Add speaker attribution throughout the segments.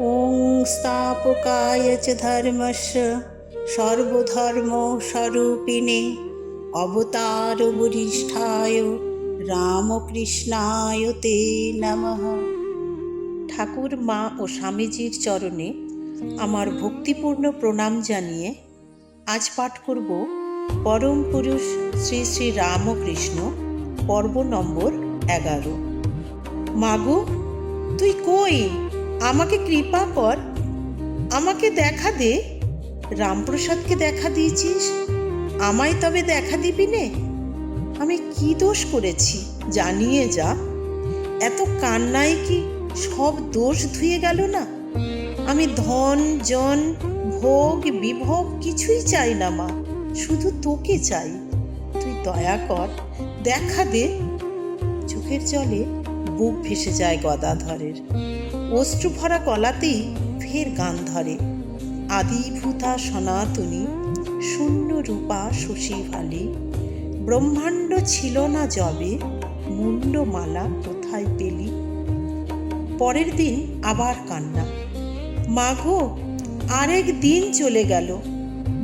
Speaker 1: ওং স্থাপকায় চ ধর্মস্য সর্বধর্ম স্বরূপিণে অবতার বরিষ্ঠায় রামকৃষ্ণায় তে নম ঠাকুর মা ও স্বামীজির চরণে আমার ভক্তিপূর্ণ প্রণাম জানিয়ে আজ পাঠ করব পরম পুরুষ শ্রী শ্রী রামকৃষ্ণ, পর্ব নম্বর এগারো। মাগু তুই কই? আমাকে কৃপা কর। আমাকে দেখা দে। রামপ্রসাদকে দেখা দিয়েছিস? আমায় তবে দেখা দিবি নে। আমি কি দোষ করেছি জানিয়ে যা। এত কান্নায় কি সব দোষ ধুয়ে গেল না? আমি ধন, জন, ভোগ, বিভোগ কিছুই চাই না মা, শুধু তোকে চাই। তুই দয়া কর, দেখা দে। চোখের জলে বুক ভেসে যায় গদাধরের। অশ্রু ভরা গলাতেই ফের গান ধরে। আদিভূতা সনাতনী শূন্য রূপা শশী ভালি ব্রহ্মাণ্ড ছিল না জবে মুন্ডমালা কোথায় পেলি? পরের দিন আবার কান্না। মাঘো আরেক দিন চলে গেল,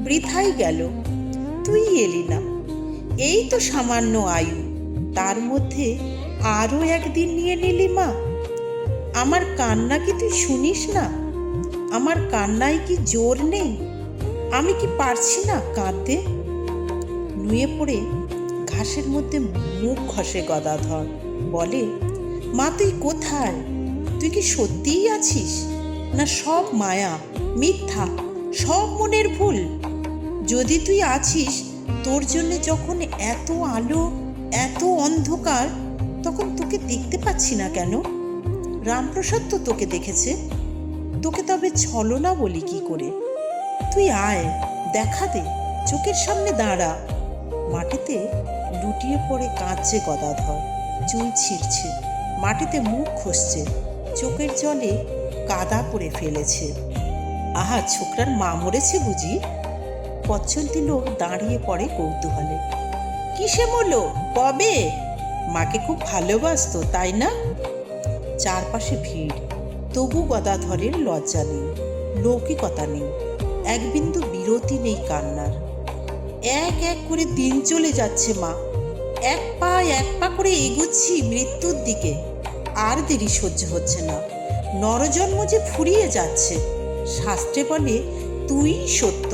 Speaker 1: বৃথাই গেল, তুই এলি না। এই তো সামান্য আয়ু, তার মধ্যে আরও একদিন নিয়ে নিলি মা। আমার কান্না কি তুই শুনিস না? আমার কান্নায় কি জোর নেই? আমি কি পারছি না কাঁদতে? নুয়ে পড়ে ঘাসের মধ্যে মুখ ঘষে গদাধর। বলে, মা, তুই কোথায়? তুই কি সত্যিই আছিস? না, সব মায়া, মিথ্যা, সব মনের ভুল। যদি তুই আছিস, তোর জন্য যখন এত আলো, এত অন্ধকার, তখন তোকে দেখতে পাচ্ছি না কেন? রামপ্রসাদ তো তোকে দেখেছে। তোকে তবে ছলনা বলি কি করে? তুই আয়, দেখা দে, চোখের সামনে দাঁড়া। মাটিতে লুটিয়ে পড়ে কাঁদছে গদাধর, চুল ছিঁড়ছে, মাটিতে মুখ খসছে, চোখের জলে কাদা করে ফেলেছে। আহা, ছোকরার মা মরেছে বুঝি? পচ্ছন্তি লোক দাঁড়িয়ে পড়ে কৌতূহলে। কিসে মরলো? কবে? মাকে খুব ভালোবাসতো, তাই না? চারপাশে ভিড়। তবু গদাধরের লজ্জা নেই, লৌকিকতা নেই, এক বিন্দু বিরতি নেই কান্নার। এক এক করে দিন চলে যাচ্ছে মা, এক পা এক পা করে এগুচ্ছি মৃত্যুর দিকে। আর দেরি সহ্য হচ্ছে না, নরজন্ম যে ফুরিয়ে যাচ্ছে, শাস্ত্রে বলে, তুই সত্য,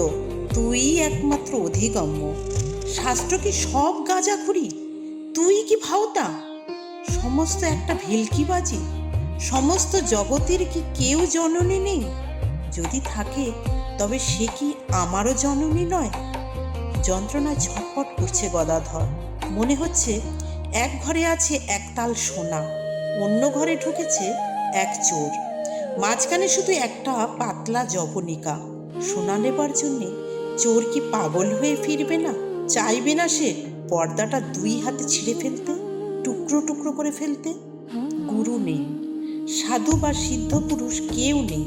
Speaker 1: তুই একমাত্র অধিগম্য। শাস্ত্র কি সব গাঁজাখুরি তুই কি ভাওতা? সমস্ত একটা ভেলকিবাজি সমস্ত জগতের কি কেউ জননী নেই? যদি থাকে, তবে সে কি আমারও জননী নয়? যন্ত্রণায় ছটপট করছে গদাধর। মনে হচ্ছে এক ঘরে আছে একতাল সোনা, অন্য ঘরে ঢুকেছে এক চোর। মাঝখানে শুধু একটা পাতলা জবনিকা। সোনা নেবার জন্যে চোর কি পাগল হয়ে ফিরবে না? চাইবে না সে পর্দাটা দুই হাতে ছিঁড়ে ফেলতে? টুকরো টুকরো করে ফেলতে? গুরু নেই। সাধু বা সিদ্ধ পুরুষ কেউ নেই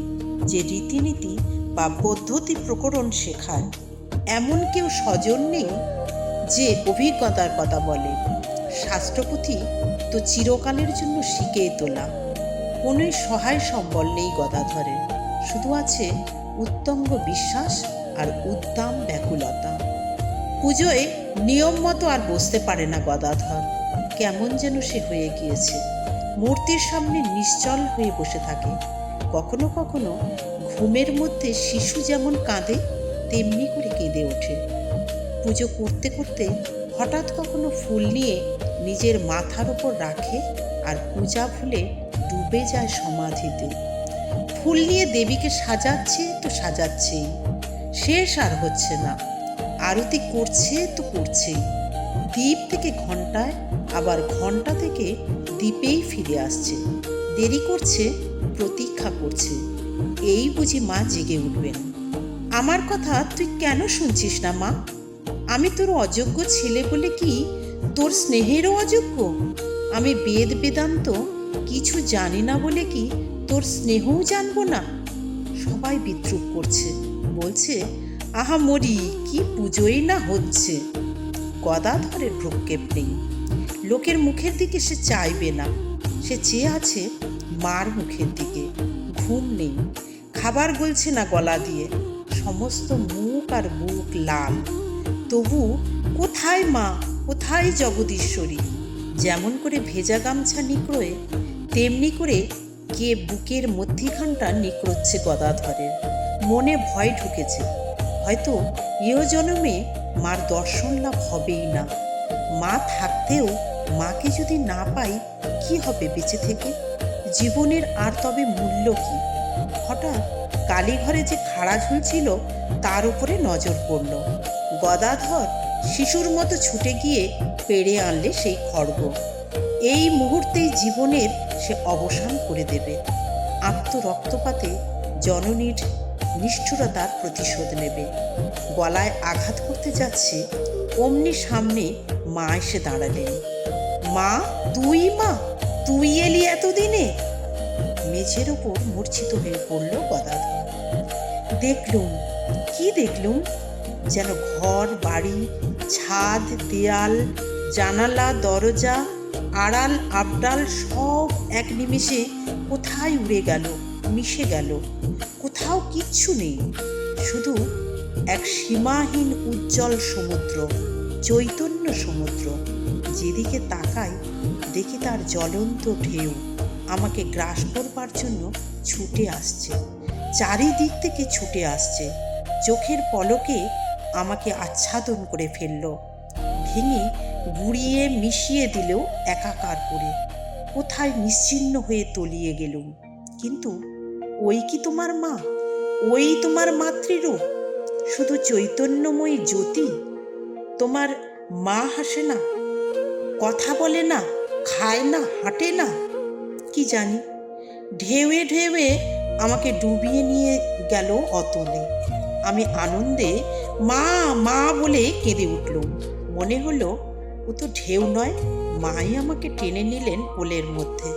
Speaker 1: যে রীতিনীতি বা পদ্ধতি প্রকরণ শেখায়। এমন কেউ স্বজন নেই যে অভিজ্ঞতার কথা বলে। শাস্ত্রপুথি তো চিরকালের জন্য শিখে তোলা। কোনোই সহায় সম্বল নেই গদাধরের শুধু আছে উত্তঙ্গ বিশ্বাস আর উদ্দাম ব্যাকুলতা। পুজোয় নিয়ম মতো আর বসতে পারে না গদাধর। কেমন যেন সে হয়ে গিয়েছে। মূর্তির সামনে নিশ্চল হয়ে বসে থাকে। কখনো কখনো ঘুমের মধ্যে শিশু যেমন কাঁদে, তেমনি করে কেঁদে ওঠে। পুজো করতে করতে হঠাৎ কখনো ফুল নিয়ে নিজের মাথার ওপর রাখে আর পূজা ভুলে ডুবে যায় সমাধিতে। ফুল নিয়ে দেবীকে সাজাচ্ছে তো সাজাচ্ছেই। শেষ আর হচ্ছে না। আরতি করছে তো করছেই। দ্বীপ থেকে ঘন্টায় আবার ঘণ্টা থেকে দ্বীপেই ফিরে আসছে। দেরি করছে, প্রতীক্ষা করছে। এই বুঝি মা জেগে উঠবেন। আমার কথা তুই কেন শুনছিস না মা? আমি তোর অযোগ্য ছেলে বলে কি তোর স্নেহেরও অযোগ্য? আমি বেদ বেদান্ত, কিছু জানি না বলে কি তোর স্নেহও জানব না? সবাই বিদ্রুপ করছে। বলছে, আহা মরি, কি পুজোই না হচ্ছে। গদাধরের ভ্রক্ষেপ নেই। লোকের মুখের দিকে সে চাইবে না। সে চেয়ে আছে মার মুখের দিকে। ঘুম নেই। খাবার গলছে না গলা দিয়ে। সমস্ত মুখ আর বুক লাল। তবু কোথায় মা? কোথায় জগদীশ্বরী? যেমন করে ভেজা গামছা নিকড়োয় তেমনি করে কে বুকের মধ্যিখানটা নিকড়োচ্ছে গদাধরের। মনে ভয় ঢুকেছে। হয়তো ইয় জন্মে মার দর্শন লাভ হবেই না। মা থাকতেও মাকে যদি না পাই, কি হবে বেঁচে থেকে? জীবনের আর তবে মূল্য কি? হঠাৎ কালীঘরে যে খাড়া ঝুলছিল তার উপরে নজর পড়ল। গদাধর শিশুর মতো ছুটে গিয়ে পেড়ে আনলে সেই খড়গ। এই মুহূর্তেই জীবনের সে অবসান করে দেবে। আত্মরক্তপাতে জননীর নিষ্ঠুরতার প্রতিশোধ নেবে। গলায় আঘাত করতে যাচ্ছে, অমনি সামনে মা এসে দাঁড়ালেন। মা, তুই মা, তুই এলি এতদিনে? মেঝের ওপর মূর্ছিত হয়ে পড়ল গদাধর। দেখলুম, কি দেখলুম? যেন ঘর, বাড়ি, ছাদ, দেয়াল, জানালা, দরজা, আড়াল, আবডাল সব এক নিমেষে কোথায় উড়ে গেল, মিশে গেল। কোথাও কিচ্ছু নেই, শুধু এক সীমাহীন উজ্জ্বল সমুদ্র। চৈতন্য সমুদ্র। যেদিকে তাকাই, দেখি তার জ্বলন্ত ঢেউ আমাকে গ্রাস করবার জন্য ছুটে আসছে। চারিদিক থেকে ছুটে আসছে। চোখের পলকে আমাকে আচ্ছাদন করে ফেলল। ভেঙে, গুড়িয়ে, মিশিয়ে দিলেও একাকার করে। কোথায় নিশ্চিন্ন হয়ে তলিয়ে গেলুম। কিন্তু ওই কি তোমার মা? ওই তোমার মাতৃরূপ? শুধু চৈতন্যময়ী জ্যোতি? তোমার মা হাসে না, কথা বলে না, খায় না, হাঁটে না? কি জানি? ঢেউয়ে ঢেউয়ে আমাকে ডুবিয়ে নিয়ে গেল অতলে। আমি আনন্দে মা মা বলে কেঁদে উঠলুম মনে হলো, ও তো ঢেউ নয়, মাই আমাকে টেনে নিলেন কোলের মধ্যে।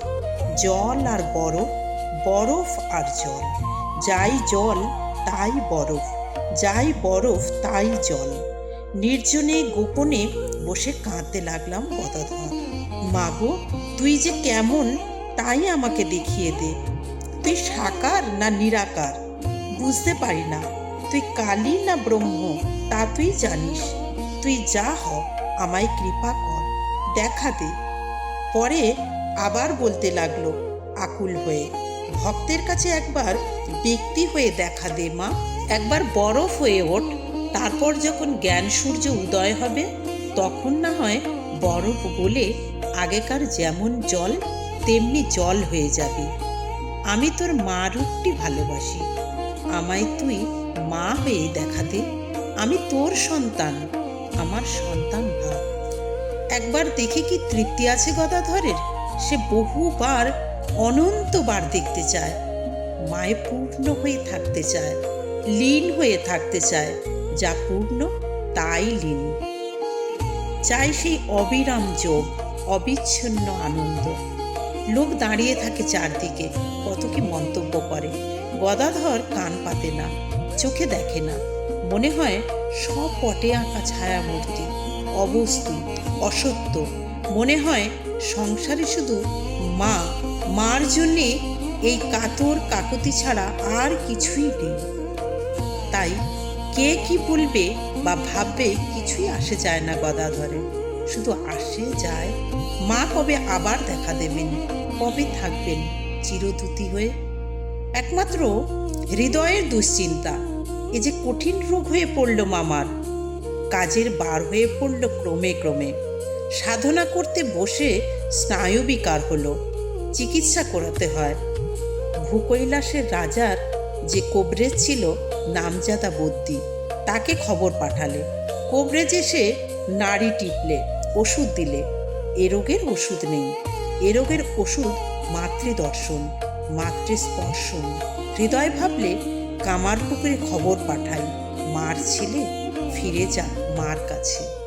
Speaker 1: জল আর বরফ বরফ আর জল। যাই জল, তাই বরফ। যাই বরফ, তাই জল। নির্জনে গোপনে বসে কাঁদতে লাগলাম গদাধর মাগো তুই যে কেমন, তাই আমাকে দেখিয়ে দে। তুই সাকার না নিরাকার? বুঝতে পারি না। তুই কালী না ব্রহ্ম, তা তুই জানিস। তুই যা হ আমায় কৃপা কর, দেখা দে। পরে আবার বলতে লাগল আকুল হয়ে, ভক্তের কাছে একবার ব্যক্তি হয়ে দেখা দে মা, একবার বরফ হয়ে ওঠ তারপর যখন জ্ঞান সূর্য উদয় হবে, তখন না হয় বরফ গলে আগেকার যেমন জল, তেমনি জল হয়ে যাবে। আমি তোর মা রূপটি ভালোবাসি। আমায় তুই মা হয়ে দেখাতে, আমি তোর সন্তান, আমার সন্তান ভাব একবার দেখে কি তৃপ্তি আছে গদাধরের? সে বহুবার অনন্তবার দেখতে চায়। মায়ে পূর্ণ হয়ে থাকতে চায়, লীন হয়ে থাকতে চায়। যা পূর্ণ, তাই লীন। চাই সেই অবিরাম যোগ, অবিচ্ছিন্ন আনন্দ। লোক দাঁড়িয়ে থাকে চারদিকে, কত কি মন্তব্য করে। গদাধর কান পাতে না, চোখে দেখে না। মনে হয় সব পটে আঁকা ছায়া মূর্তি অবস্তু অসত্য। মনে হয় সংসারে শুধু মা, মার জন্যে এই কাতর কাকতি ছাড়া আর কিছুই নেই। তাই কে কি বলবে বা ভাববে কিছুই আসে যায় না গদাধরে। শুধু আসে যায়, মা কবে আবার দেখা দেবেন, কবে থাকবেন চিরদূতি হয়ে? একমাত্র হৃদয়ের দুশ্চিন্তা, এ যে কঠিন রোগ হয়ে পড়ল মামার, কাজের বার হয়ে পড়ল ক্রমে ক্রমে। সাধনা করতে বসে স্নায়ু বিকার হলো, চিকিৎসা করাতে হয়। ভূকৈলাসের রাজার যে কোবরেজ ছিল নামজাদা বদ্যি তাকে খবর পাঠালে। কোবরেজ এসে নাড়ি টিপলে, ওষুধ দিলে। এ রোগের ওষুধ নেই। এ রোগের ওষুধ মাতৃদর্শন, মাতৃস্পর্শন। হৃদয় ভাবলে কামার পুকুরে খবর পাঠাই, মার ছেলে ফিরে যা মার কাছে।